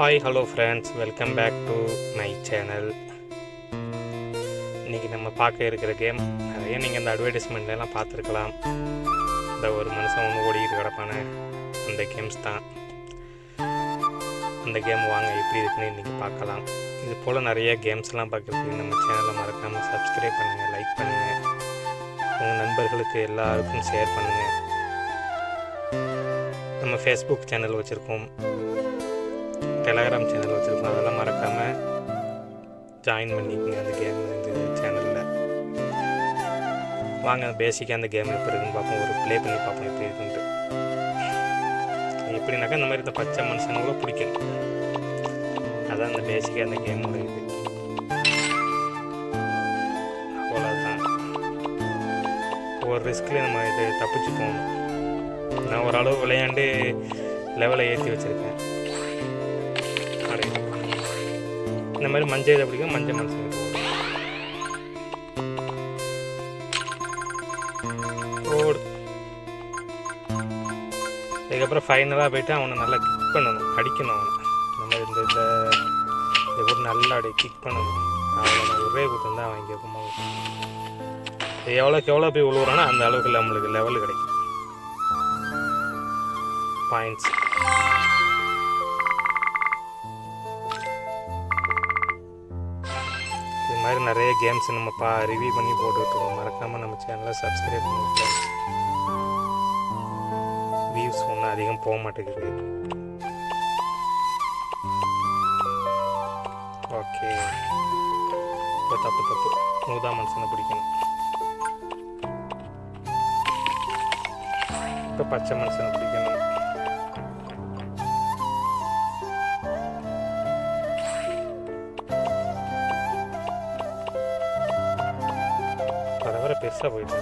Hi hello friends welcome back to my channel இன்றைக்கி நம்ம பார்க்க இருக்கிற கேம் நிறைய நீங்கள் இந்த அட்வர்டைஸ்மெண்ட்லாம் பார்த்துருக்கலாம். இந்த ஒரு மனுஷன் ஒன்று ஓடிக்கிட்டு கிடப்பான. அந்த கேம்ஸ் தான். அந்த கேம் வாங்க எப்படி இருக்குன்னு இன்றைக்கி பார்க்கலாம். இது போல் நிறைய கேம்ஸ்லாம் பார்க்குறதுக்கு நம்ம சேனலை மறக்காமல் சப்ஸ்கிரைப் பண்ணுங்கள் லைக் பண்ணுங்கள் உங்கள் நண்பர்களுக்கு எல்லாருக்கும் ஷேர் பண்ணுங்கள் நம்ம ஃபேஸ்புக் சேனல் வச்சுருக்கோம். டெலகிராம் சேனல் வச்சுருக்கோம். அதெல்லாம் மறக்காமல் ஜாயின் பண்ணிக்கோங்க அந்த கேம் இந்த சேனலில் வாங்க பேசிக்காக அந்த கேம் எப்படி இருக்குன்னு பார்ப்போம். ஒரு ப்ளே பண்ணி பார்ப்போம் எப்படி இருக்குன்ட்டு. எப்படின்னாக்கா இந்த மாதிரி இந்த பச்சை மனுஷனை கூட பிடிக்கும். அதான் அந்த பேசிக்காக அந்த கேம் இது. அவ்வளோதான் ஒரு ரிஸ்க்லேயும் நம்ம இது தப்பிச்சு போகணும் நான் ஓரளவு விளையாண்டு லெவலை ஏற்றி வச்சுருக்கேன். அடையும் இந்த மாதிரி மஞ்சள் இதை பிடிக்கும் மஞ்சள் மஞ்சள். ஓடு அதுக்கப்புறம் ஃபைனலாக போயிட்டு அவனை நல்லா கிக் பண்ணணும் அடிக்கணும் அவனை. இந்த மாதிரி இந்த இந்த இதை கூட நல்லா அப்படியே கிக் பண்ணணும். அவனை ஒரே குத்தம் தான் அவன் இங்கே எவ்வளோக்கு எவ்வளோ போய் விழுவுறானோ அந்த அளவுக்கு நம்மளுக்கு லெவல் கிடைக்கும். பாயிண்ட்ஸ் இது மாதிரி நிறைய கேம்ஸ் நம்ம பா ரிவ்யூ பண்ணி போட்டுட்ருக்கோம். மறக்காமல் நம்ம சேனலை சப்ஸ்கிரைப் பண்ணிக்கலாம் வியூஸ் ஒன்றும் அதிகம் போக மாட்டேங்குது. ஓகே இப்போ தப்பு தப்பு. மூதா மனுஷனை பிடிக்கணும். இப்போ பச்சை மனுஷனை பிடிக்கணும். பெருசாக போயிட்டு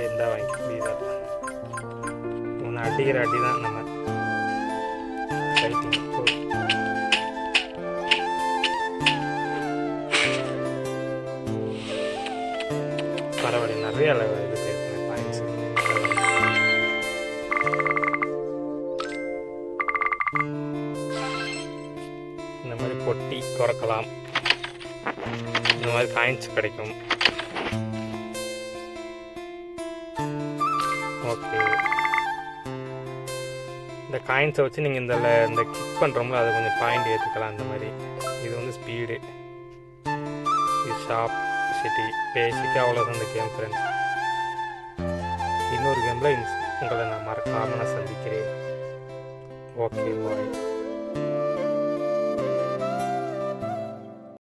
இருந்தா வாங்கி புரியுதா ஒன்று அடிக்கிற அடி தான் நம்ம ஃபைட்டிங் பரவாயில்ல நிறைய அளவு இது பாயிண்ட்ஸ் இந்த மாதிரி பொட்டி குறைக்கலாம் இந்த மாதிரி காயின்ஸ் கிடைக்கும் ஓகே. இந்த காயின்ஸை வச்சு நீங்கள் இந்த இந்த கிக் பண்ணுறோம்ல அதை கொஞ்சம் பாயிண்ட் ஏற்றுக்கலாம் அந்த மாதிரி. இது வந்து ஸ்பீடு இது ஷாப் சிட்டி பேசிக்காக அவ்வளோதான் இந்த கேம் ஃப்ரெண்ட்ஸ் இன்னொரு கேமில் உங்களை நான் மறக்காமல் நான் சந்திக்கிறேன். Okay bye